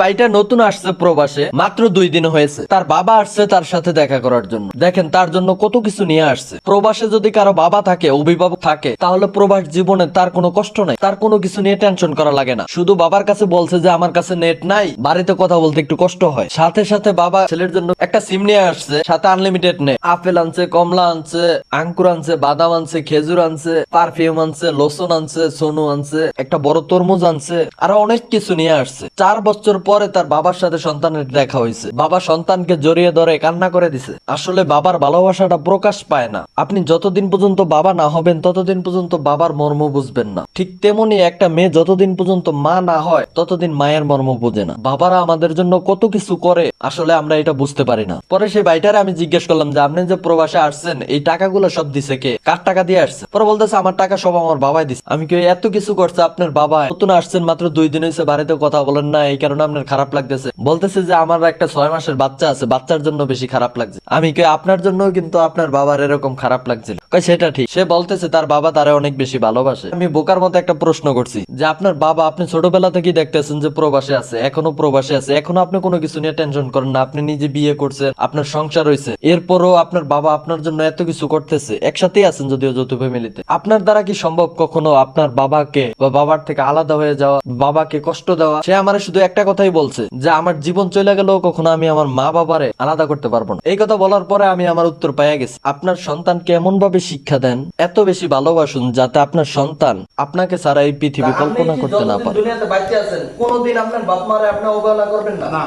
ভাইটা নতুন আসছে প্রবাসে, মাত্র দুই দিন হয়েছে। তার বাবা আসছে তার সাথে দেখা করার জন্য। দেখেন, তার জন্য কত কিছু নিয়ে আসছে। প্রবাসে যদি কারও বাবা থাকে, অভিভাবক থাকে, তাহলে প্রবাস জীবনে তার কোনো কষ্ট নাই। তার কোনো কিছু নিয়ে টেনশন করা লাগে না। শুধু বাবার কাছে বলছে যে, আমার কাছে নেট নাই। বাড়িতে কথা বলতে একটু কষ্ট হয়। সাথে সাথে বাবা ছেলের জন্য একটা সিম নিয়ে আসছে। সাথে আনলিমিটেড নেট আপেল আনছে, কমলা আনছে, আঙ্কুর আনছে, বাদাম আনছে, খেজুর আনছে পারফিউম আনছে লোসন আনছে, সোনু আনছে, একটা বড় তরমুজ আনছে, আরও অনেক কিছু নিয়ে আসছে। চার বছর পরে তার বাবার সাথে সন্তানের দেখা হয়েছে। বাবা সন্তানকে জড়িয়ে ধরে কান্না করে দিছে। আসলে বাবার ভালোবাসাটা প্রকাশ পায় না। আপনি যতদিন পর্যন্ত বাবা না হবেন, ততদিন পর্যন্ত বাবার মর্ম বুঝবেন না। ঠিক তেমনি একটা মেয়ে যতদিন পর্যন্ত মা না হয়, ততদিন মায়ের মর্ম বুঝে না। বাবারা আমাদের জন্য কত কিছু করে, আসলে আমরা এটা বুঝতে পারি না। পরে সেই ভাইটারে আমি জিজ্ঞেস করলাম যে, আপনি যে প্রবাসে আসছেন, এই টাকাগুলো সব দিছে কে? কার টাকা দিয়ে আসছে? পরে বলতেছে, আমার টাকা সব আমার বাবাই দিছে। আমি কি এত কিছু করছে আপনার বাবা? নতুন আসছেন মাত্র দুই দিন হয়েছে বাড়িতে কথা বলেন না, এই কারণে আপনার খারাপ লাগতেছে। বলতেছে যে আমার একটা ছয় মাসের বাচ্চা আছে, বাচ্চার জন্য বেশি খারাপ লাগছে। আমি কি আপনার জন্য কিন্তু আপনার বাবার এরকম খারাপ লাগছিল। সেটা ঠিক। সে বলতেছে তার বাবা তারে অনেক বেশি ভালোবাসে। আমি বোকার মতো একটা প্রশ্ন করছি, যে আপনার বাবা আপনি ছোটবেলা থেকেই দেখতেছেন যে প্রবাসে আছে, এখনও প্রবাসে আছে, এখনও আপনি কোনো কিছু নিয়ে টেনশন করেন না, আপনি নিজে বিয়ে করছেন, আপনার সংসার হয়েছে এরপরও আপনার বাবা আপনার জন্য এত কিছু করতেছে, একসাথেই আছেন যদিও যৌথ ফ্যামিলিতে আপনার দ্বারা কি সম্ভব কখনো আপনার বাবাকে বা বাবার থেকে আলাদা হয়ে যাওয়া, বাবাকে কষ্ট দেওয়া? সে আমার শুধু একটা কথাই বলছে যে আমার জীবন চলে গেলেও কখনো আমি আমার মা বাবারে আলাদা করতে পারব না। এই কথা বলার পরে আমি আমার উত্তর পাইয়া গেছি। আপনার সন্তানকে এমন ভাবে শিক্ষা দেন এত বেশি ভালোবাসুন যাতে আপনার সন্তান আপনাকে ছাড়া এই পৃথিবী কল্পনা করতে না পারে। দুনিয়াতে বাচ্চা আছেন কোনোদিন আপনার বাপ মারে আপনার অবহেলা করবেন না? না।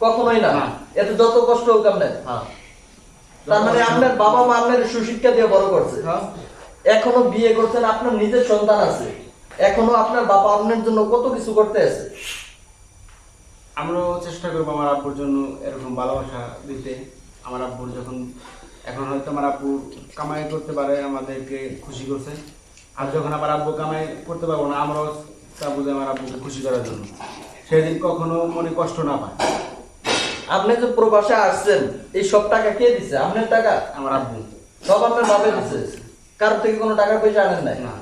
কখনোই না। না। এত যত কষ্ট হোক আপনার। হ্যাঁ। তার মানে আপনার বাবা মা আপনার সুশিক্ষা দিয়ে বড় করছে। হ্যাঁ। এখনও বিয়ে করছেন আপনার নিজের সন্তান আছে। এখনও আপনার বাবা আপনার জন্য কত কিছু করতে আছে। আমরাও চেষ্টা করব আমার আব্বুর জন্য এরকম ভালোবাসা দিতে। আমার আব্বুর যখন এখন হয়তো আমার আব্বু কামাই করতে পারে আমাদেরকে খুশি করছে। আর যখন আমার আব্বু কামাই করতে পারব না আমরাও চাবো যে আমার আব্বুকে খুশি করার জন্য। সেদিন কখনো মনে কষ্ট না পায়। আপনি যে প্রবাসে আসছেন এই সব টাকা কে দিছে? আপনার টাকা? আমার আব্বু। সব আপনার বাপে দিছে। কারোর থেকে কোনো টাকা পয়সা আনেন নাই? না।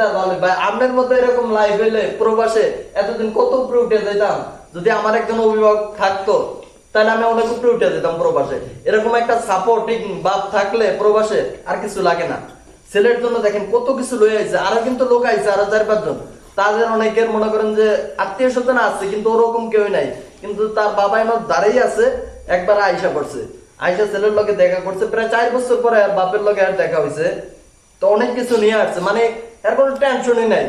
তাহলে ভাই মতো এরকম লাইফ প্রবাসে এতদিন কত উপরে উঠে যেতাম যদি আমার একজন অভিভাবক থাকতো, তাহলে আমি অনেক উপরে উঠে যেতাম প্রবাসে। এরকম একটা সাপোর্টিং বাপ থাকলে প্রবাসে আর কিছু লাগে না। ছেলের জন্য দেখেন কত কিছু লয়ে আইছে, আরও কিন্তু লোক আইছে, আরও চার পাঁচজন। তাদের অনেকের মনে করেন যে আত্মীয় স্বজন আছে, কিন্তু ওরকম কেউই নাই। কিন্তু তার বাবা এমন দাঁড়িয়ে আছে, একবার আয়সা করছে আয়সা ছেলের লগে দেখা করছে, প্রায় চার বছর পরে বাপের লগে আর দেখা হয়েছে তো অনেক কিছু নিয়ে আসছে। মানে এর কোনো টেনশনই নাই।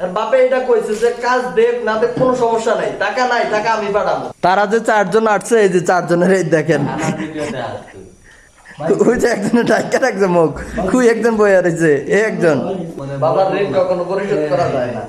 আর বাপে এটা কইছে যে, কাজ দেখ, না দেখ, কোনো সমস্যা নাই। টাকা নাই, টাকা আমি পাঠাবো। তারা যে চারজন আসছে, এই যে চারজনের এই দেখেন। ওই যে একজনের ডাক্তার একজন মুখ। খুই একজন বই রয়েছে এই একজন। বাবার ঋণ কখনো পরিশোধ করা যায় না।